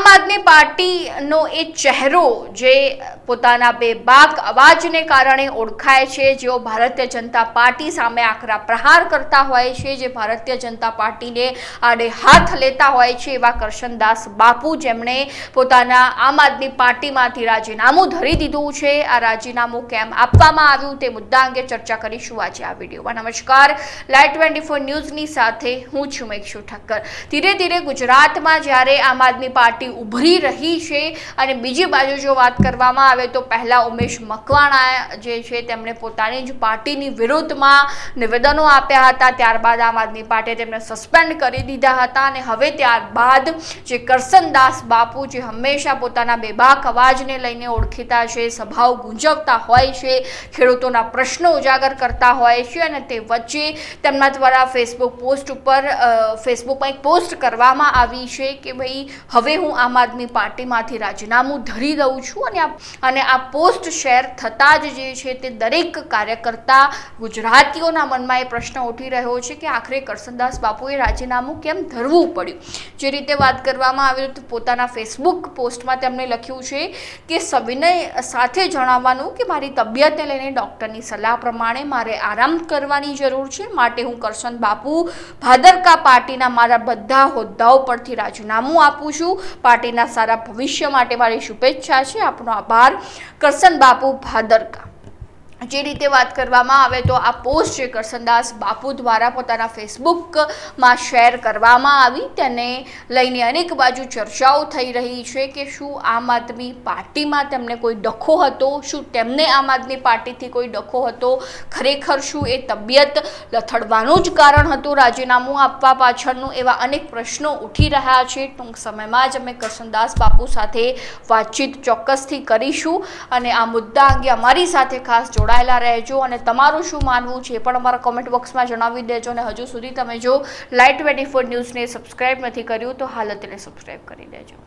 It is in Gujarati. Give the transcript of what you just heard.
આમ આદમી પાર્ટીનો એ ચહેરો જે પોતાના બે બાક અવાજને કારણે ઓળખાય છે, જેઓ ભારતીય જનતા પાર્ટી સામે આકરા પ્રહાર કરતા હોય છે, જે ભારતીય જનતા પાર્ટીને આડે હાથ લેતા હોય છે, એવા કરશનદાસ બાપુ જેમણે પોતાના આમ આદમી પાર્ટીમાંથી રાજીનામું ધરી દીધું છે. આ રાજીનામું કેમ આપવામાં આવ્યું તે મુદ્દા અંગે ચર્ચા કરીશું આજે આ વિડીયોમાં. નમસ્કાર. લાઈવ ટ્વેન્ટી ફોર ન્યૂઝની સાથે હું છું મેક્ષુ ઠક્કર. ધીરે ધીરે ગુજરાતમાં જ્યારે આમ આદમી પાર્ટી ઉભરી રહી છે. અને બીજી બાજુ જો વાત કરવામાં આવે તો પહેલાં ઉમેશ મકવાણા જે છે તેમણે પોતાની જ પાર્ટીની વિરુદ્ધમાં નિવેદનો આપ્યા હતા. ત્યારબાદ આમ આદમી પાર્ટીએ તેમને સસ્પેન્ડ કરી દીધા હતા અને હવે ત્યારબાદ જે કરસનદાસ બાપુ જે હંમેશા પોતાના બેબાક અવાજને લઈને ઓળખીતા છે સભાઓ ગુંજવતા હોય છે, ખેડૂતોના પ્રશ્નો ઉજાગર કરતા હોય છે અને તે વચ્ચે તેમના દ્વારા ફેસબુક પોસ્ટ ઉપર ફેસબુકમાં એક પોસ્ટ કરવામાં આવી છે કે ભાઈ હવે હું આમ આદમી પાર્ટીમાંથી રાજીનામું ધરી દઉં છું અને આ અને આ પોસ્ટ શેર થતાં જ જે છે તે દરેક કાર્યકર્તા ગુજરાતીઓના મનમાં એ પ્રશ્ન ઉઠી રહ્યો છે કે આખરે કરસનદાસ બાપુએ રાજીનામું કેમ ધરવું પડ્યું? જે રીતે વાત કરવામાં આવી તો પોતાના ફેસબુક પોસ્ટમાં તેમણે લખ્યું છે કે સવિનય સાથે જણાવવાનું કે મારી તબિયતને લઈને ડૉક્ટરની સલાહ પ્રમાણે મારે આરામ કરવાની જરૂર છે. માટે હું કરશન બાપુ ભાદરકા પાર્ટીના મારા બધા હોદ્દાઓ પરથી રાજીનામું આપું છું. પાર્ટીના સારા ભવિષ્ય માટે મારી શુભેચ્છા છે. આપનો આભાર. કરશન બાપુ ભાદરકા. જે રીતે વાત કરવામાં આવે તો આ પોસ્ટ છે કરસનદાસ બાપુ દ્વારા પોતાના ફેસબુકમાં શેર કરવામાં આવી. તેને લઈને અનેક બાજુ ચર્ચાઓ થઈ રહી છે કે શું આમ આદમી પાર્ટીમાં તેમને કોઈ ડખો હતો? શું તેમને આમ આદમી પાર્ટીથી કોઈ ડખો હતો? ખરેખર શું એ તબિયત લથડવાનું જ કારણ હતું? રાજીનામું આપવા પાછળનું એવા અનેક પ્રશ્નો ઉઠી રહ્યા છે. ટૂંક સમયમાં જ અમે કરસનદાસ બાપુ સાથે વાતચીત ચોક્કસથી કરીશું. અને આ મુદ્દા અંગે અમારી સાથે ખાસ જોડાયેલા રહેજો અને તમારું શું માનવું છે એ પણ અમારા કોમેન્ટ બોક્સમાં જણાવી દેજો અને હજુ સુધી તમે જો લાઈટ ટ્વેન્ટી ફોર ન્યૂઝને સબસ્ક્રાઈબ નથી કર્યું તો હાલ અત્યારે સબસ્ક્રાઈબ કરી દેજો.